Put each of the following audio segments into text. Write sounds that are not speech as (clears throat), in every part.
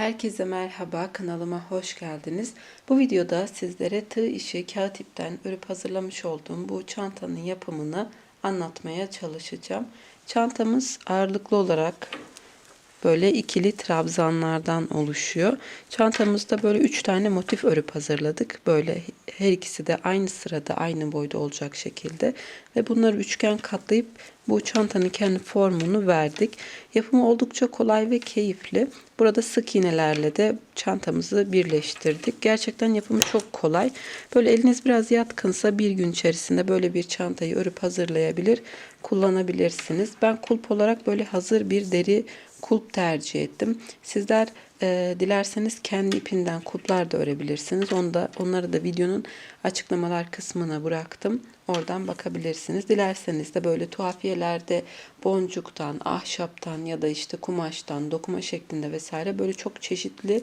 Herkese merhaba, kanalıma hoş geldiniz. Bu videoda sizlere tığ işi kağıt ipten örüp hazırlamış olduğum bu çantanın yapımını anlatmaya çalışacağım. Çantamız ağırlıklı olarak böyle ikili trabzanlardan oluşuyor. Çantamızda böyle üç tane motif örüp hazırladık. Böyle her ikisi de aynı sırada aynı boyda olacak şekilde. Ve bunları üçgen katlayıp bu çantanın kendi formunu verdik. Yapımı oldukça kolay ve keyifli. Burada sık iğnelerle de çantamızı birleştirdik. Gerçekten yapımı çok kolay. Böyle eliniz biraz yatkınsa bir gün içerisinde böyle bir çantayı örüp hazırlayabilir, kullanabilirsiniz. Ben kulp olarak böyle hazır bir deri kulp tercih ettim. Sizler e, dilerseniz kendi ipinden kulplar da örebilirsiniz. Onu da, onları da videonun açıklamalar kısmına bıraktım. Oradan bakabilirsiniz. Dilerseniz de böyle tuhafiyelerde boncuktan, ahşaptan ya da işte kumaştan, dokuma şeklinde vesaire böyle çok çeşitli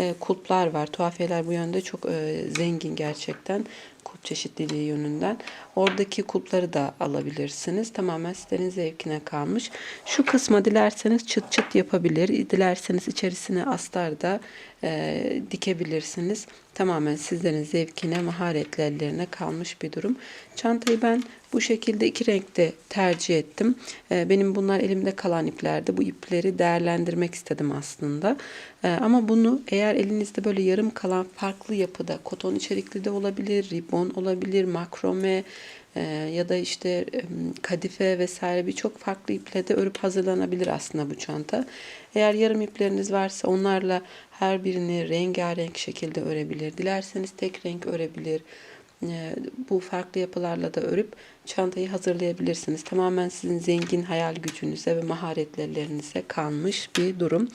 e, kulplar var. Tuhafiyeler bu yönde çok e, zengin gerçekten kulp çeşitliliği yönünden. Oradaki kulpları da alabilirsiniz. Tamamen sizlerin zevkine kalmış. Şu kısma dilerseniz çıt çıt yapabilir. Dilerseniz içerisine astar da e, dikebilirsiniz. Tamamen sizlerin zevkine, maharetli ellerine kalmış bir durum. Çantayı ben bu şekilde iki renkte tercih ettim. E, benim bunlar elimde kalan iplerdi. Bu ipleri değerlendirmek istedim aslında. E, ama bunu eğer elinizde böyle yarım kalan farklı yapıda koton içerikli de olabilir, ribon olabilir, makrome, e, ya da işte kadife vesaire birçok farklı iple de örüp hazırlanabilir aslında bu çanta. Eğer yarım ipleriniz varsa onlarla her birini rengarenk şekilde örebilir. Dilerseniz tek renk örebilir. E, bu farklı yapılarla da örüp çantayı hazırlayabilirsiniz. Tamamen sizin zengin hayal gücünüze ve maharetlerinize kalmış bir durum.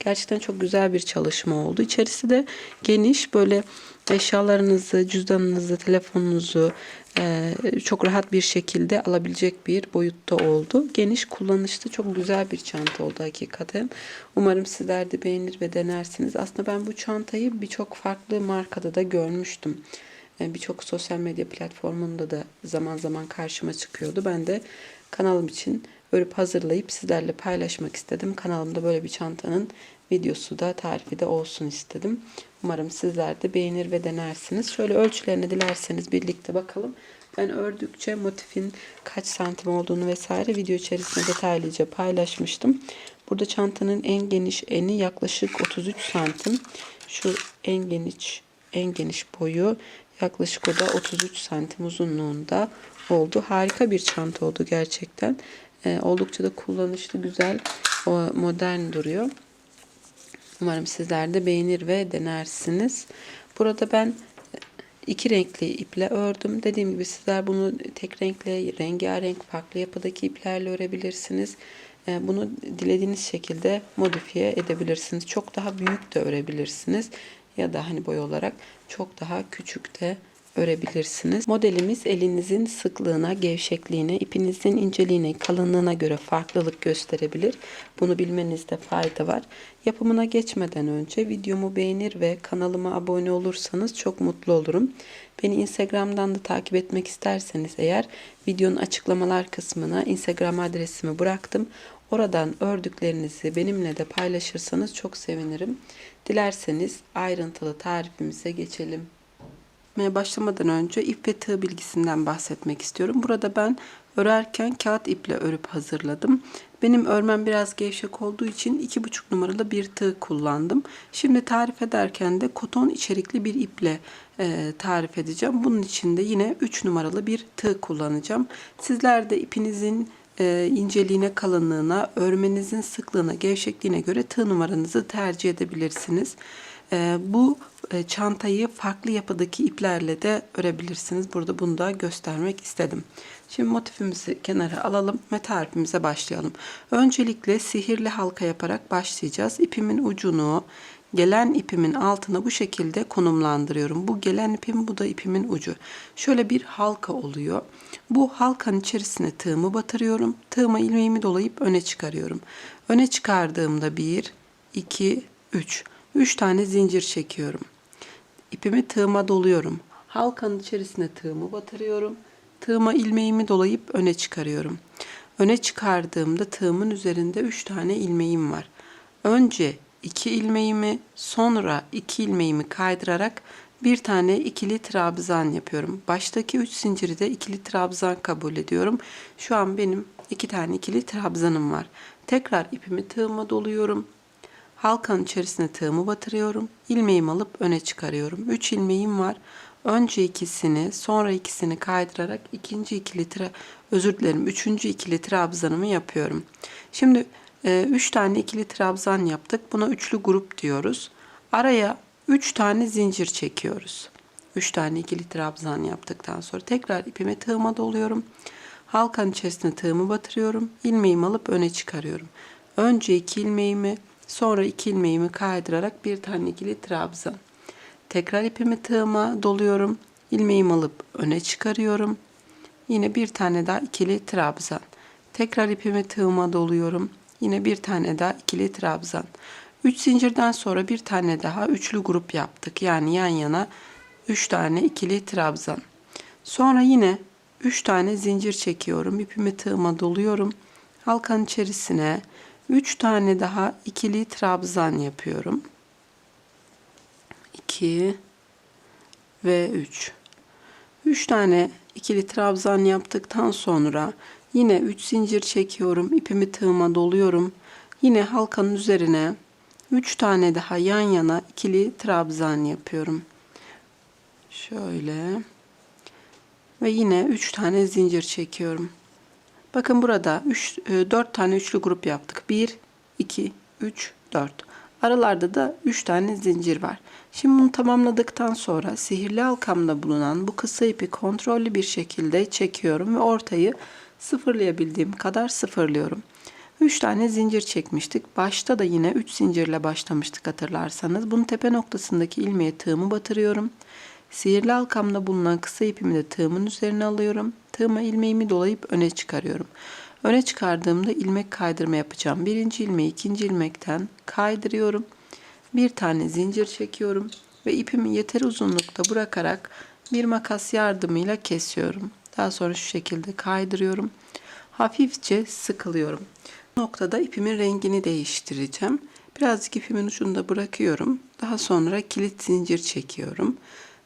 Gerçekten çok güzel bir çalışma oldu. İçerisi de geniş böyle eşyalarınızı, cüzdanınızı, telefonunuzu e, çok rahat bir şekilde alabilecek bir boyutta oldu. Geniş kullanışlı çok güzel bir çanta oldu hakikaten. Umarım sizler de beğenir ve denersiniz. Aslında ben bu çantayı birçok farklı markada da görmüştüm. E, birçok sosyal medya platformunda da zaman zaman karşıma çıkıyordu. Ben de kanalım için örüp hazırlayıp sizlerle paylaşmak istedim. Kanalımda böyle bir çantanın videosu da tarifi de olsun istedim. Umarım sizler de beğenir ve denersiniz. Şöyle ölçülerini dilerseniz birlikte bakalım. Ben ördükçe motifin kaç santim olduğunu vesaire video içerisinde detaylıca paylaşmıştım. Burada çantanın en geniş eni yaklaşık 33 santim. Şu en geniş en geniş boyu yaklaşık o da 33 santim uzunluğunda oldu. Harika bir çanta oldu gerçekten. Ee, oldukça da kullanışlı, güzel, modern duruyor. Umarım sizler de beğenir ve denersiniz. Burada ben iki renkli iple ördüm. Dediğim gibi sizler bunu tek renkle, rengarenk, farklı yapıdaki iplerle örebilirsiniz. Ee, bunu dilediğiniz şekilde modifiye edebilirsiniz. Çok daha büyük de örebilirsiniz. Ya da hani boy olarak çok daha küçük de örebilirsiniz. Modelimiz elinizin sıklığına, gevşekliğine, ipinizin inceliğine, kalınlığına göre farklılık gösterebilir. Bunu bilmenizde fayda var. Yapımına geçmeden önce videomu beğenir ve kanalıma abone olursanız çok mutlu olurum. Beni Instagram'dan da takip etmek isterseniz eğer videonun açıklamalar kısmına Instagram adresimi bıraktım. Oradan ördüklerinizi benimle de paylaşırsanız çok sevinirim. Dilerseniz ayrıntılı tarifimize geçelim başlamadan önce ip ve tığ bilgisinden bahsetmek istiyorum. Burada ben örerken kağıt iple örüp hazırladım. Benim örmem biraz gevşek olduğu için 2,5 numaralı bir tığ kullandım. Şimdi tarif ederken de koton içerikli bir iple e, tarif edeceğim. Bunun için de yine 3 numaralı bir tığ kullanacağım. Sizler de ipinizin e, inceliğine, kalınlığına, örmenizin sıklığına, gevşekliğine göre tığ numaranızı tercih edebilirsiniz. E, bu e, çantayı farklı yapıdaki iplerle de örebilirsiniz. Burada bunu da göstermek istedim. Şimdi motifimizi kenara alalım ve tarifimize başlayalım. Öncelikle sihirli halka yaparak başlayacağız. İpimin ucunu gelen ipimin altına bu şekilde konumlandırıyorum. Bu gelen ipim, bu da ipimin ucu. Şöyle bir halka oluyor. Bu halkanın içerisine tığımı batırıyorum. Tığıma ilmeğimi dolayıp öne çıkarıyorum. Öne çıkardığımda 1, 2, 3. 3 tane zincir çekiyorum. İpimi tığıma doluyorum. Halkanın içerisine tığımı batırıyorum. Tığıma ilmeğimi dolayıp öne çıkarıyorum. Öne çıkardığımda tığımın üzerinde 3 tane ilmeğim var. Önce 2 ilmeğimi sonra 2 ilmeğimi kaydırarak bir tane ikili trabzan yapıyorum. Baştaki 3 zinciri de ikili trabzan kabul ediyorum. Şu an benim iki tane ikili trabzanım var. Tekrar ipimi tığıma doluyorum. Halkanın içerisine tığımı batırıyorum. İlmeğimi alıp öne çıkarıyorum. 3 ilmeğim var. Önce ikisini, sonra ikisini kaydırarak ikinci ikili tra özür dilerim, üçüncü ikili trabzanımı yapıyorum. Şimdi 3 tane ikili trabzan yaptık. Buna üçlü grup diyoruz. Araya 3 tane zincir çekiyoruz. 3 tane ikili trabzan yaptıktan sonra tekrar ipime tığıma doluyorum. Halkanın içerisine tığımı batırıyorum. İlmeğimi alıp öne çıkarıyorum. Önce iki ilmeğimi, sonra iki ilmeğimi kaydırarak bir tane ikili trabzan. Tekrar ipimi tığıma doluyorum. İlmeğimi alıp öne çıkarıyorum. Yine bir tane daha ikili trabzan. Tekrar ipimi tığıma doluyorum. Yine bir tane daha ikili trabzan. 3 zincirden sonra bir tane daha üçlü grup yaptık. Yani yan yana 3 tane ikili trabzan. Sonra yine 3 tane zincir çekiyorum. İpimi tığıma doluyorum. Halkanın içerisine 3 tane daha ikili trabzan yapıyorum. 2 ve 3. 3 tane ikili trabzan yaptıktan sonra yine 3 zincir çekiyorum. İpimi tığıma doluyorum. Yine halkanın üzerine 3 tane daha yan yana ikili trabzan yapıyorum. Şöyle. Ve yine 3 tane zincir çekiyorum. Bakın burada 3 4 tane üçlü grup yaptık. 1 2 3 4. Aralarda da 3 tane zincir var. Şimdi bunu tamamladıktan sonra sihirli halkamda bulunan bu kısa ipi kontrollü bir şekilde çekiyorum ve ortayı sıfırlayabildiğim kadar sıfırlıyorum. 3 tane zincir çekmiştik. Başta da yine 3 zincirle başlamıştık hatırlarsanız. Bunun tepe noktasındaki ilmeğe tığımı batırıyorum. Sihirli halkamda bulunan kısa ipimi de tığımın üzerine alıyorum. Tığıma ilmeğimi dolayıp öne çıkarıyorum. Öne çıkardığımda ilmek kaydırma yapacağım. Birinci ilmeği ikinci ilmekten kaydırıyorum. Bir tane zincir çekiyorum ve ipimi yeter uzunlukta bırakarak bir makas yardımıyla kesiyorum. Daha sonra şu şekilde kaydırıyorum. Hafifçe sıkılıyorum. Bu noktada ipimin rengini değiştireceğim. Birazcık ipimin ucunda bırakıyorum. Daha sonra kilit zincir çekiyorum.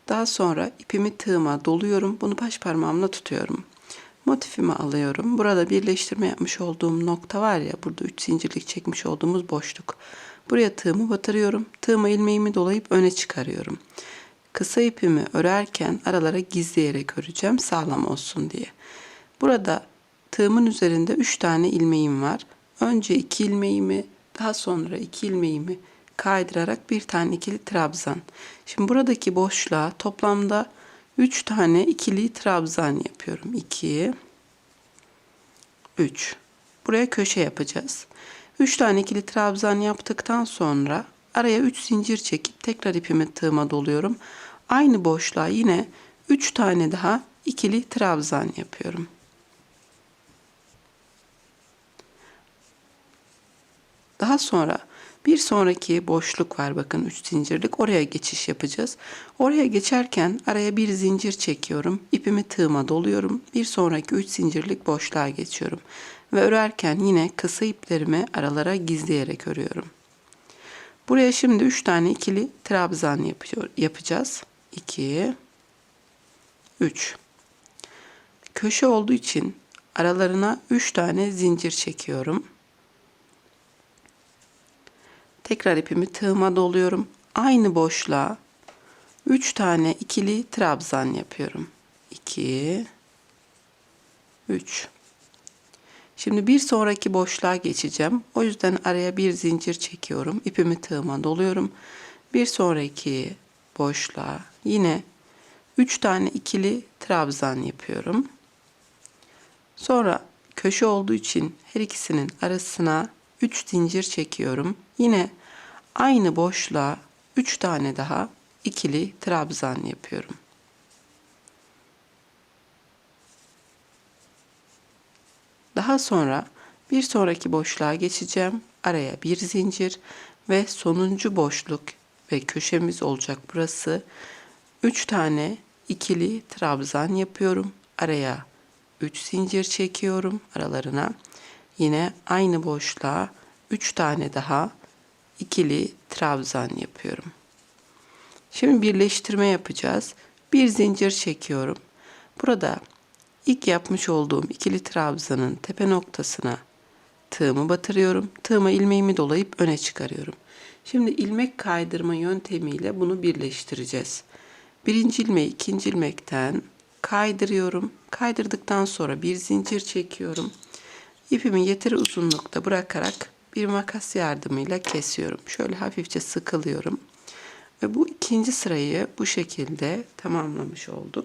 Daha sonra ipimi tığıma doluyorum. Bunu baş parmağımla tutuyorum. Motifimi alıyorum. Burada birleştirme yapmış olduğum nokta var ya, burada 3 zincirlik çekmiş olduğumuz boşluk. Buraya tığımı batırıyorum. Tığıma ilmeğimi dolayıp öne çıkarıyorum. Kısa ipimi örerken aralara gizleyerek öreceğim sağlam olsun diye. Burada tığımın üzerinde 3 tane ilmeğim var. Önce 2 ilmeğimi, daha sonra 2 ilmeğimi kaydırarak bir tane ikili trabzan. Şimdi buradaki boşluğa toplamda 3 tane ikili trabzan yapıyorum. 2 3. Buraya köşe yapacağız. 3 tane ikili trabzan yaptıktan sonra araya 3 zincir çekip tekrar ipimi tığıma doluyorum. Aynı boşluğa yine 3 tane daha ikili trabzan yapıyorum. Daha sonra bir sonraki boşluk var bakın 3 zincirlik. Oraya geçiş yapacağız. Oraya geçerken araya bir zincir çekiyorum. İpimi tığıma doluyorum. Bir sonraki 3 zincirlik boşluğa geçiyorum. Ve örerken yine kısa iplerimi aralara gizleyerek örüyorum. Buraya şimdi 3 tane ikili trabzan yapıyor, yapacağız. 2 3 Köşe olduğu için aralarına 3 tane zincir çekiyorum. Tekrar ipimi tığıma doluyorum. Aynı boşluğa 3 tane ikili trabzan yapıyorum. 2 3 Şimdi bir sonraki boşluğa geçeceğim. O yüzden araya bir zincir çekiyorum. İpimi tığıma doluyorum. Bir sonraki boşluğa yine 3 tane ikili trabzan yapıyorum. Sonra köşe olduğu için her ikisinin arasına 3 zincir çekiyorum. Yine aynı boşluğa 3 tane daha ikili trabzan yapıyorum. Daha sonra bir sonraki boşluğa geçeceğim. Araya bir zincir ve sonuncu boşluk ve köşemiz olacak burası. 3 tane ikili trabzan yapıyorum. Araya 3 zincir çekiyorum aralarına. Yine aynı boşluğa 3 tane daha ikili trabzan yapıyorum. Şimdi birleştirme yapacağız. Bir zincir çekiyorum. Burada ilk yapmış olduğum ikili trabzanın tepe noktasına tığımı batırıyorum. Tığıma ilmeğimi dolayıp öne çıkarıyorum. Şimdi ilmek kaydırma yöntemiyle bunu birleştireceğiz. Birinci ilmeği ikinci ilmekten kaydırıyorum. Kaydırdıktan sonra bir zincir çekiyorum. İpimi yeteri uzunlukta bırakarak bir makas yardımıyla kesiyorum. Şöyle hafifçe sıkılıyorum. Ve bu ikinci sırayı bu şekilde tamamlamış olduk.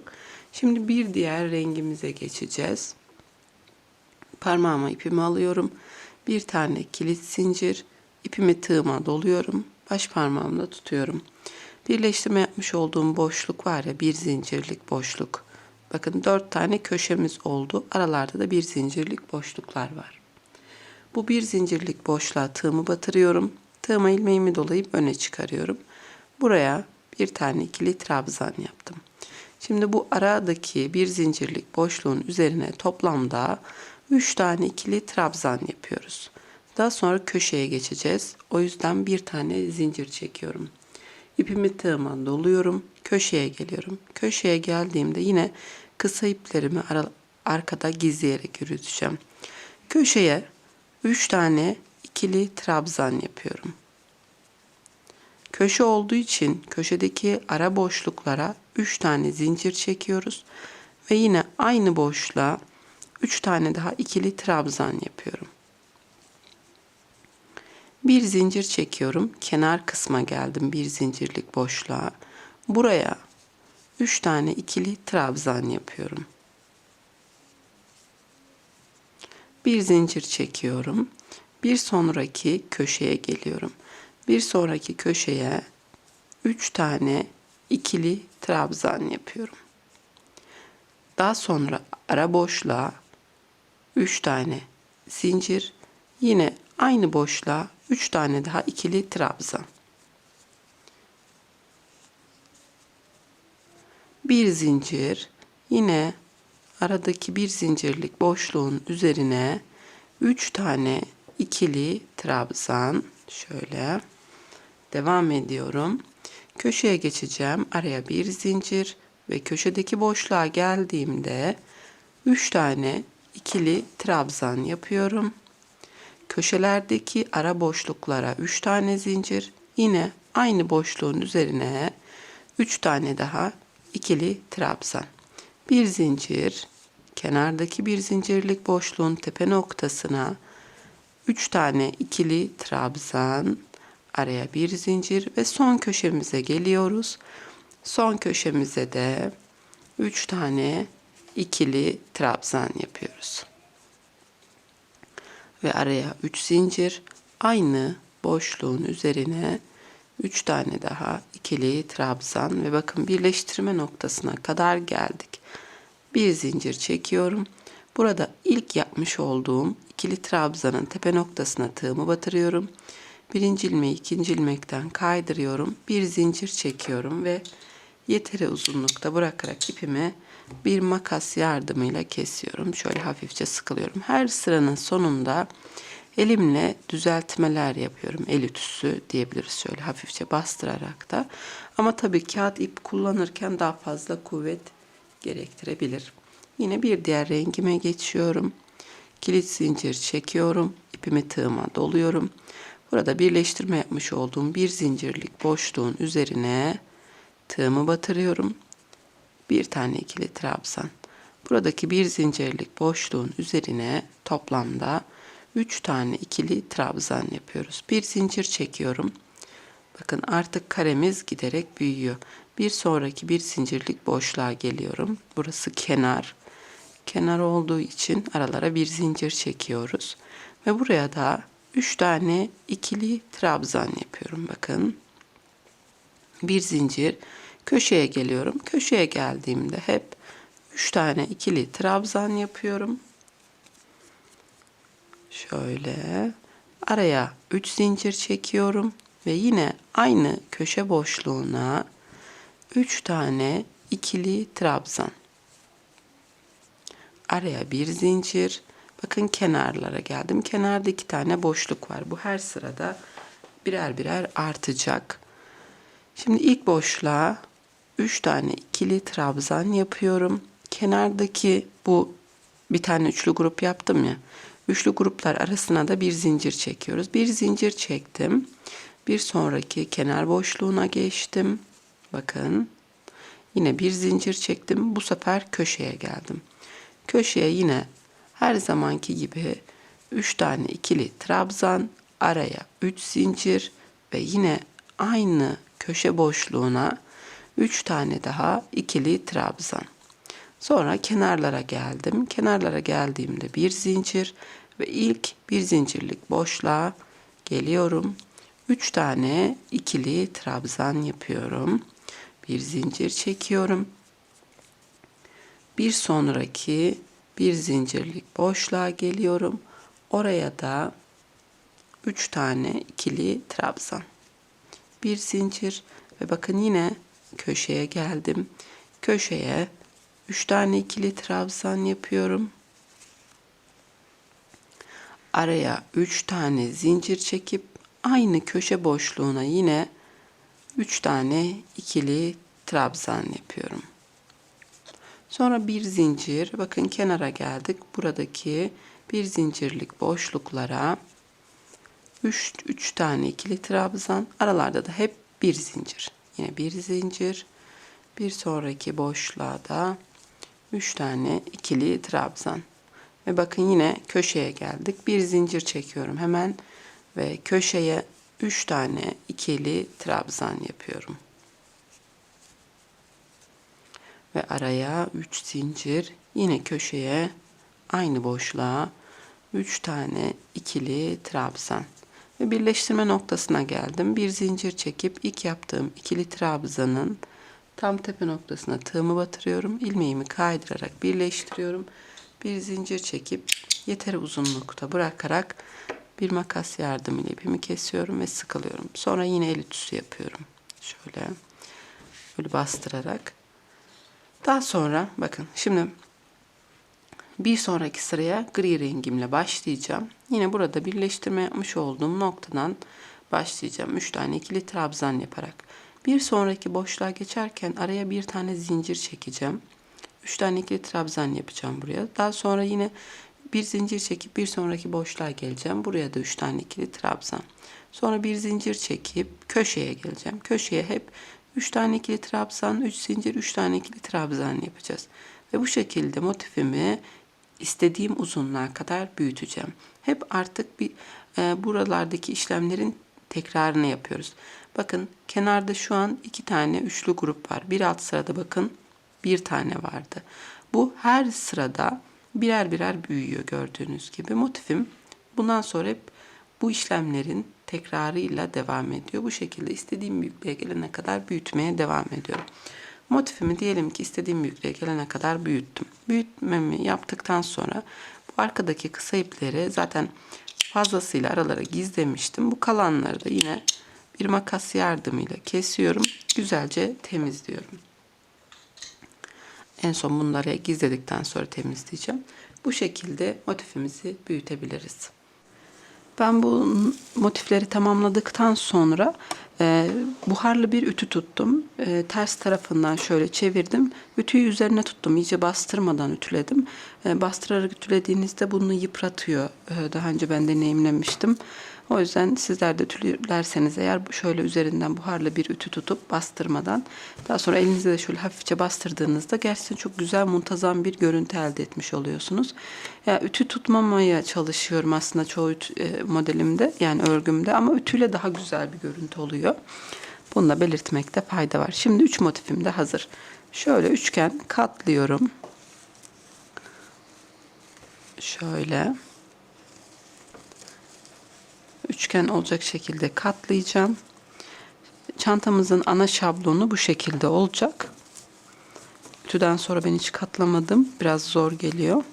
Şimdi bir diğer rengimize geçeceğiz. Parmağıma ipimi alıyorum. Bir tane kilit zincir. ipimi tığıma doluyorum. Baş parmağımla tutuyorum. Birleştirme yapmış olduğum boşluk var ya bir zincirlik boşluk. Bakın dört tane köşemiz oldu. Aralarda da bir zincirlik boşluklar var. Bu bir zincirlik boşluğa tığımı batırıyorum. Tığıma ilmeğimi dolayıp öne çıkarıyorum. Buraya bir tane ikili trabzan yaptım. Şimdi bu aradaki bir zincirlik boşluğun üzerine toplamda 3 tane ikili trabzan yapıyoruz. Daha sonra köşeye geçeceğiz. O yüzden bir tane zincir çekiyorum. İpimi tığıma doluyorum. Köşeye geliyorum. Köşeye geldiğimde yine kısa iplerimi arkada gizleyerek yürüteceğim. Köşeye 3 tane ikili trabzan yapıyorum. Köşe olduğu için köşedeki ara boşluklara 3 tane zincir çekiyoruz ve yine aynı boşluğa 3 tane daha ikili trabzan yapıyorum. Bir zincir çekiyorum. Kenar kısma geldim bir zincirlik boşluğa. Buraya 3 tane ikili trabzan yapıyorum. Bir zincir çekiyorum. Bir sonraki köşeye geliyorum. Bir sonraki köşeye 3 tane ikili trabzan yapıyorum. Daha sonra ara boşluğa 3 tane zincir, yine aynı boşluğa 3 tane daha ikili trabzan. Bir zincir, yine aradaki bir zincirlik boşluğun üzerine 3 tane ikili trabzan şöyle devam ediyorum. Köşeye geçeceğim. Araya bir zincir ve köşedeki boşluğa geldiğimde 3 tane ikili trabzan yapıyorum. Köşelerdeki ara boşluklara 3 tane zincir, yine aynı boşluğun üzerine 3 tane daha ikili trabzan. Bir zincir, kenardaki bir zincirlik boşluğun tepe noktasına 3 tane ikili trabzan, araya bir zincir ve son köşemize geliyoruz. Son köşemize de 3 tane ikili trabzan yapıyoruz. Ve araya 3 zincir aynı boşluğun üzerine 3 tane daha ikili trabzan ve bakın birleştirme noktasına kadar geldik. Bir zincir çekiyorum. Burada ilk yapmış olduğum ikili trabzanın tepe noktasına tığımı batırıyorum. Birinci ilmeği ikinci ilmekten kaydırıyorum. Bir zincir çekiyorum ve yeteri uzunlukta bırakarak ipimi bir makas yardımıyla kesiyorum. Şöyle hafifçe sıkılıyorum. Her sıranın sonunda elimle düzeltmeler yapıyorum. El ütüsü diyebiliriz şöyle hafifçe bastırarak da. Ama tabii kağıt ip kullanırken daha fazla kuvvet gerektirebilir. Yine bir diğer rengime geçiyorum. Kilit zincir çekiyorum. ipimi tığıma doluyorum. Burada birleştirme yapmış olduğum bir zincirlik boşluğun üzerine tığımı batırıyorum. Bir tane ikili trabzan. Buradaki bir zincirlik boşluğun üzerine toplamda 3 tane ikili trabzan yapıyoruz. Bir zincir çekiyorum. Bakın artık karemiz giderek büyüyor. Bir sonraki bir zincirlik boşluğa geliyorum. Burası kenar. Kenar olduğu için aralara bir zincir çekiyoruz. Ve buraya da 3 tane ikili trabzan yapıyorum bakın. Bir zincir köşeye geliyorum. Köşeye geldiğimde hep 3 tane ikili trabzan yapıyorum. Şöyle araya 3 zincir çekiyorum ve yine aynı köşe boşluğuna 3 tane ikili trabzan. Araya bir zincir Bakın kenarlara geldim. Kenarda iki tane boşluk var. Bu her sırada birer birer artacak. Şimdi ilk boşluğa 3 tane ikili trabzan yapıyorum. Kenardaki bu bir tane üçlü grup yaptım ya. Üçlü gruplar arasına da bir zincir çekiyoruz. Bir zincir çektim. Bir sonraki kenar boşluğuna geçtim. Bakın. Yine bir zincir çektim. Bu sefer köşeye geldim. Köşeye yine her zamanki gibi 3 tane ikili trabzan, araya 3 zincir ve yine aynı köşe boşluğuna 3 tane daha ikili trabzan. Sonra kenarlara geldim. Kenarlara geldiğimde bir zincir ve ilk bir zincirlik boşluğa geliyorum. 3 tane ikili trabzan yapıyorum. Bir zincir çekiyorum. Bir sonraki bir zincirlik boşluğa geliyorum. Oraya da 3 tane ikili trabzan. Bir zincir ve bakın yine köşeye geldim. Köşeye 3 tane ikili trabzan yapıyorum. Araya 3 tane zincir çekip aynı köşe boşluğuna yine 3 tane ikili trabzan yapıyorum. Sonra bir zincir, bakın kenara geldik. Buradaki bir zincirlik boşluklara 3 3 tane ikili trabzan, aralarda da hep bir zincir. Yine bir zincir. Bir sonraki boşluğa da 3 tane ikili trabzan. Ve bakın yine köşeye geldik. Bir zincir çekiyorum hemen ve köşeye 3 tane ikili trabzan yapıyorum. Ve araya 3 zincir, yine köşeye aynı boşluğa 3 tane ikili trabzan. Ve birleştirme noktasına geldim. Bir zincir çekip ilk yaptığım ikili trabzanın tam tepe noktasına tığımı batırıyorum. İlmeğimi kaydırarak birleştiriyorum. Bir zincir çekip yeteri uzunlukta bırakarak bir makas yardımıyla ipimi kesiyorum ve sıkılıyorum. Sonra yine el ütüsü yapıyorum. Şöyle böyle bastırarak. Daha sonra bakın şimdi bir sonraki sıraya gri rengimle başlayacağım. Yine burada birleştirme yapmış olduğum noktadan başlayacağım. 3 tane ikili trabzan yaparak. Bir sonraki boşluğa geçerken araya bir tane zincir çekeceğim. 3 tane ikili trabzan yapacağım buraya. Daha sonra yine bir zincir çekip bir sonraki boşluğa geleceğim. Buraya da 3 tane ikili trabzan. Sonra bir zincir çekip köşeye geleceğim. Köşeye hep 3 tane ikili trabzan, 3 zincir, 3 tane ikili trabzan yapacağız. Ve bu şekilde motifimi istediğim uzunluğa kadar büyüteceğim. Hep artık bir e, buralardaki işlemlerin tekrarını yapıyoruz. Bakın kenarda şu an iki tane üçlü grup var. Bir alt sırada bakın bir tane vardı. Bu her sırada birer birer büyüyor gördüğünüz gibi. Motifim bundan sonra hep bu işlemlerin tekrarıyla devam ediyor. Bu şekilde istediğim büyüklüğe gelene kadar büyütmeye devam ediyorum. Motifimi diyelim ki istediğim büyüklüğe gelene kadar büyüttüm. Büyütmemi yaptıktan sonra bu arkadaki kısa ipleri zaten fazlasıyla aralara gizlemiştim. Bu kalanları da yine bir makas yardımıyla kesiyorum. Güzelce temizliyorum. En son bunları gizledikten sonra temizleyeceğim. Bu şekilde motifimizi büyütebiliriz. Ben bu motifleri tamamladıktan sonra e, buharlı bir ütü tuttum. E, ters tarafından şöyle çevirdim. Ütüyü üzerine tuttum. İyice bastırmadan ütüledim. E, bastırarak ütülediğinizde bunu yıpratıyor. E, daha önce ben deneyimlemiştim. O yüzden sizler de ütülerseniz eğer şöyle üzerinden buharlı bir ütü tutup bastırmadan daha sonra elinizle de şöyle hafifçe bastırdığınızda gerçekten çok güzel muntazam bir görüntü elde etmiş oluyorsunuz. Ya ütü tutmamaya çalışıyorum aslında çoğu e, modelimde yani örgümde ama ütüyle daha güzel bir görüntü oluyor. Bunu da belirtmekte fayda var. Şimdi üç motifim de hazır. Şöyle üçgen katlıyorum. Şöyle üçgen olacak şekilde katlayacağım. Çantamızın ana şablonu bu şekilde olacak. Ütüden sonra ben hiç katlamadım. Biraz zor geliyor.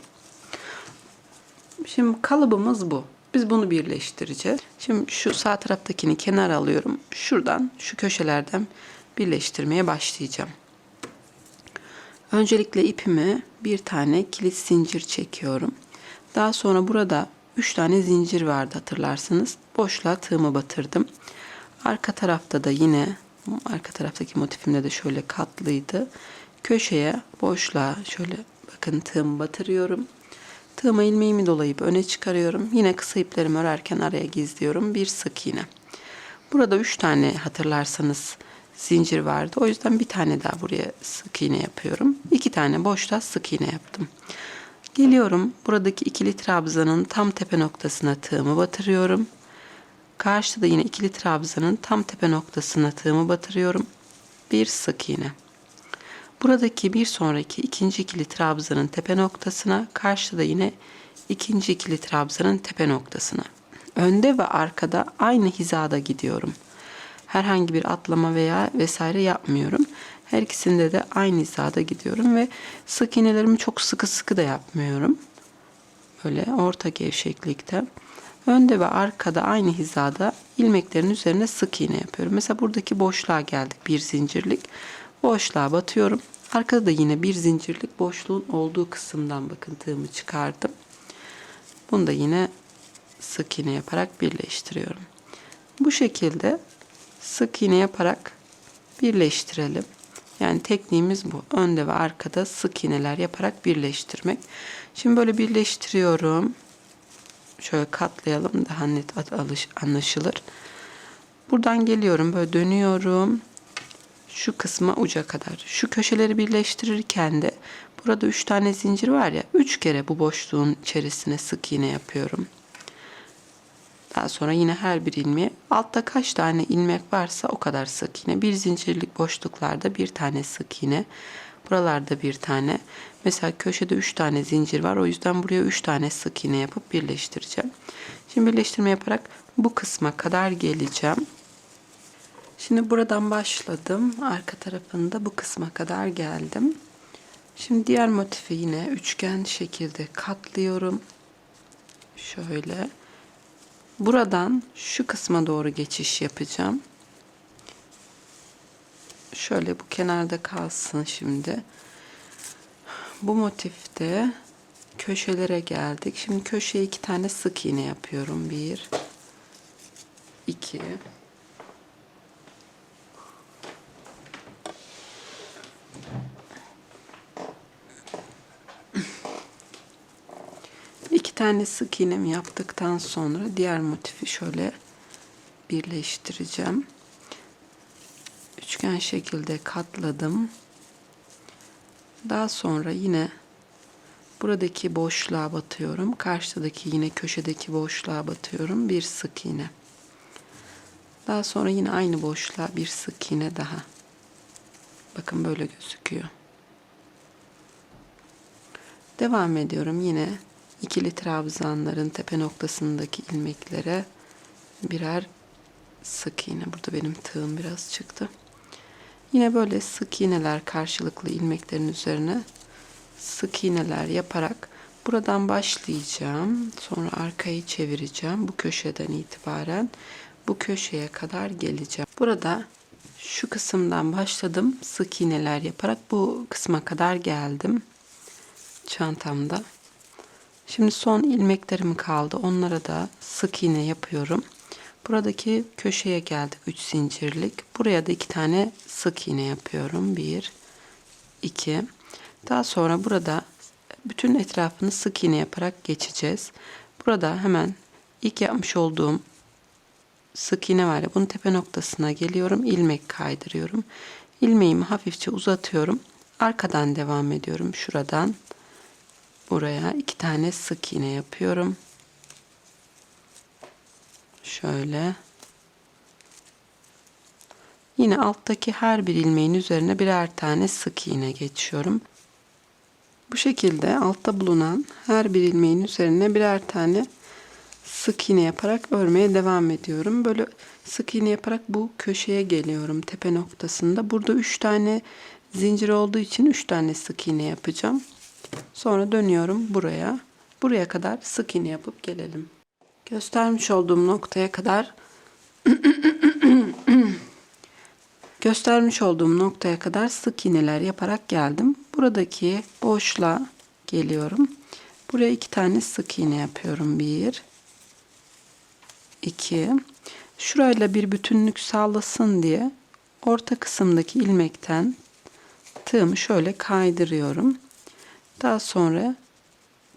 Şimdi kalıbımız bu. Biz bunu birleştireceğiz. Şimdi şu sağ taraftakini kenara alıyorum. Şuradan, şu köşelerden birleştirmeye başlayacağım. Öncelikle ipimi bir tane kilit zincir çekiyorum. Daha sonra burada 3 tane zincir vardı hatırlarsınız. Boşluğa tığımı batırdım. Arka tarafta da yine arka taraftaki motifimde de şöyle katlıydı. Köşeye boşluğa şöyle bakın tığımı batırıyorum. Tığıma ilmeğimi dolayıp öne çıkarıyorum. Yine kısa iplerimi örerken araya gizliyorum. Bir sık iğne. Burada üç tane hatırlarsanız zincir vardı. O yüzden bir tane daha buraya sık iğne yapıyorum. İki tane boşta sık iğne yaptım. Geliyorum buradaki ikili trabzanın tam tepe noktasına tığımı batırıyorum. Karşıda da yine ikili trabzanın tam tepe noktasına tığımı batırıyorum. Bir sık iğne. Buradaki bir sonraki ikinci ikili trabzanın tepe noktasına, karşıda yine ikinci ikili trabzanın tepe noktasına. Önde ve arkada aynı hizada gidiyorum. Herhangi bir atlama veya vesaire yapmıyorum. Her ikisinde de aynı hizada gidiyorum ve sık iğnelerimi çok sıkı sıkı da yapmıyorum. Böyle orta gevşeklikte. Önde ve arkada aynı hizada ilmeklerin üzerine sık iğne yapıyorum. Mesela buradaki boşluğa geldik bir zincirlik. Boşluğa batıyorum. Arkada da yine bir zincirlik boşluğun olduğu kısımdan bakın tığımı çıkardım. Bunu da yine sık iğne yaparak birleştiriyorum. Bu şekilde sık iğne yaparak birleştirelim. Yani tekniğimiz bu. Önde ve arkada sık iğneler yaparak birleştirmek. Şimdi böyle birleştiriyorum. Şöyle katlayalım daha net alış, anlaşılır. Buradan geliyorum böyle dönüyorum. Şu kısma uca kadar. Şu köşeleri birleştirirken de burada üç tane zincir var ya. Üç kere bu boşluğun içerisine sık iğne yapıyorum. Daha sonra yine her bir ilmeğe altta kaç tane ilmek varsa o kadar sık iğne. Bir zincirlik boşluklarda bir tane sık iğne. Buralarda bir tane. Mesela köşede 3 tane zincir var. O yüzden buraya 3 tane sık iğne yapıp birleştireceğim. Şimdi birleştirme yaparak bu kısma kadar geleceğim. Şimdi buradan başladım. Arka tarafında bu kısma kadar geldim. Şimdi diğer motifi yine üçgen şekilde katlıyorum. Şöyle. Buradan şu kısma doğru geçiş yapacağım. Şöyle bu kenarda kalsın şimdi. Bu motifte köşelere geldik. Şimdi köşeye iki tane sık iğne yapıyorum. Bir, iki, iki tane sık iğnemi yaptıktan sonra diğer motifi şöyle birleştireceğim. Üçgen şekilde katladım. Daha sonra yine buradaki boşluğa batıyorum. Karşıdaki yine köşedeki boşluğa batıyorum. Bir sık iğne. Daha sonra yine aynı boşluğa bir sık iğne daha. Bakın böyle gözüküyor. Devam ediyorum yine ikili trabzanların tepe noktasındaki ilmeklere birer sık iğne. Burada benim tığım biraz çıktı. Yine böyle sık iğneler karşılıklı ilmeklerin üzerine sık iğneler yaparak buradan başlayacağım. Sonra arkayı çevireceğim. Bu köşeden itibaren bu köşeye kadar geleceğim. Burada şu kısımdan başladım. Sık iğneler yaparak bu kısma kadar geldim. Çantamda. Şimdi son ilmeklerim kaldı. Onlara da sık iğne yapıyorum. Buradaki köşeye geldik 3 zincirlik. Buraya da iki tane sık iğne yapıyorum. 1 2 Daha sonra burada bütün etrafını sık iğne yaparak geçeceğiz. Burada hemen ilk yapmış olduğum sık iğne var ya bunun tepe noktasına geliyorum. ilmek kaydırıyorum. İlmeğimi hafifçe uzatıyorum. Arkadan devam ediyorum. Şuradan buraya iki tane sık iğne yapıyorum. Şöyle. Yine alttaki her bir ilmeğin üzerine birer tane sık iğne geçiyorum. Bu şekilde altta bulunan her bir ilmeğin üzerine birer tane sık iğne yaparak örmeye devam ediyorum. Böyle sık iğne yaparak bu köşeye geliyorum tepe noktasında. Burada 3 tane zincir olduğu için 3 tane sık iğne yapacağım. Sonra dönüyorum buraya. Buraya kadar sık iğne yapıp gelelim. Göstermiş olduğum noktaya kadar (clears throat) göstermiş olduğum noktaya kadar sık iğneler yaparak geldim. Buradaki boşluğa geliyorum. Buraya iki tane sık iğne yapıyorum. Bir, iki. şurayla bir bütünlük sağlasın diye orta kısımdaki ilmekten tığımı şöyle kaydırıyorum. Daha sonra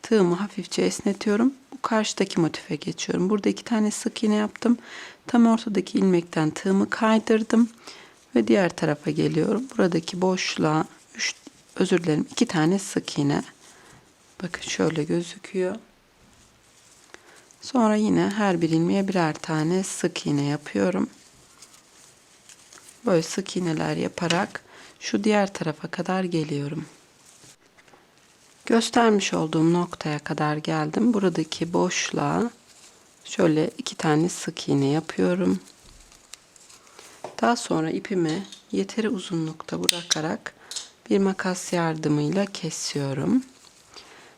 tığımı hafifçe esnetiyorum. Bu karşıdaki motife geçiyorum. Burada iki tane sık iğne yaptım. Tam ortadaki ilmekten tığımı kaydırdım ve diğer tarafa geliyorum. Buradaki boşluğa üç, özür dilerim iki tane sık iğne. Bakın şöyle gözüküyor. Sonra yine her bir ilmeğe birer tane sık iğne yapıyorum. Böyle sık iğneler yaparak şu diğer tarafa kadar geliyorum. Göstermiş olduğum noktaya kadar geldim. Buradaki boşluğa şöyle iki tane sık iğne yapıyorum. Daha sonra ipimi yeteri uzunlukta bırakarak bir makas yardımıyla kesiyorum.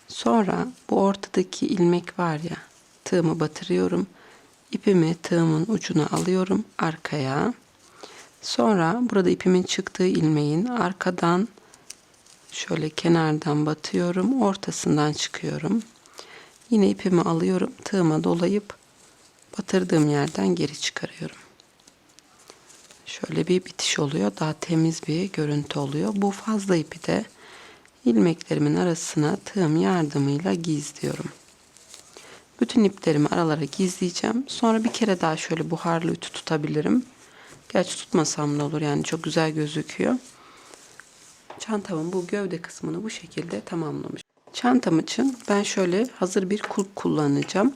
Sonra bu ortadaki ilmek var ya tığımı batırıyorum. İpimi tığımın ucuna alıyorum arkaya. Sonra burada ipimin çıktığı ilmeğin arkadan şöyle kenardan batıyorum. Ortasından çıkıyorum. Yine ipimi alıyorum. Tığıma dolayıp batırdığım yerden geri çıkarıyorum. Şöyle bir bitiş oluyor. Daha temiz bir görüntü oluyor. Bu fazla ipi de ilmeklerimin arasına tığım yardımıyla gizliyorum. Bütün iplerimi aralara gizleyeceğim. Sonra bir kere daha şöyle buharlı ütü tutabilirim. Gerçi tutmasam da olur yani çok güzel gözüküyor. Çantamın bu gövde kısmını bu şekilde tamamlamış. Çantam için ben şöyle hazır bir kulp kullanacağım.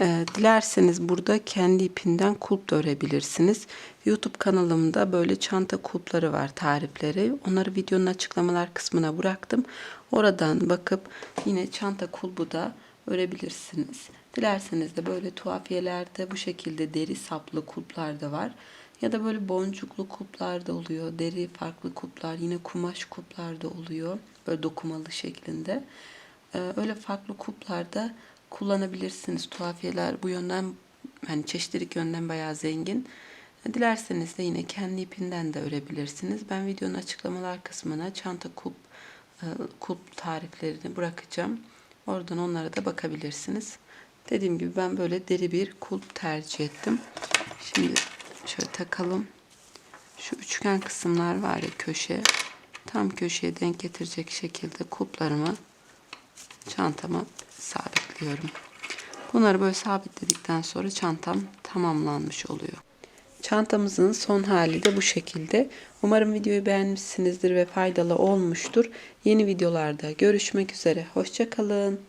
Ee, dilerseniz burada kendi ipinden kulp da örebilirsiniz. YouTube kanalımda böyle çanta kulpları var tarifleri. Onları videonun açıklamalar kısmına bıraktım. Oradan bakıp yine çanta kulbu da örebilirsiniz. Dilerseniz de böyle tuhafiyelerde bu şekilde deri saplı kulplar da var. Ya da böyle boncuklu kuplar da oluyor. Deri farklı kuplar, yine kumaş kuplar da oluyor. Böyle dokumalı şeklinde. Ee, öyle farklı kuplarda kullanabilirsiniz. Tuhafiyeler bu yönden hani çeşitlilik yönden bayağı zengin. Dilerseniz de yine kendi ipinden de örebilirsiniz. Ben videonun açıklamalar kısmına çanta kulp, e, kulp tariflerini bırakacağım. Oradan onlara da bakabilirsiniz. Dediğim gibi ben böyle deri bir kulp tercih ettim. Şimdi şöyle takalım. Şu üçgen kısımlar var ya köşe. Tam köşeye denk getirecek şekilde kulplarımı çantama sabitliyorum. Bunları böyle sabitledikten sonra çantam tamamlanmış oluyor. Çantamızın son hali de bu şekilde. Umarım videoyu beğenmişsinizdir ve faydalı olmuştur. Yeni videolarda görüşmek üzere. Hoşçakalın.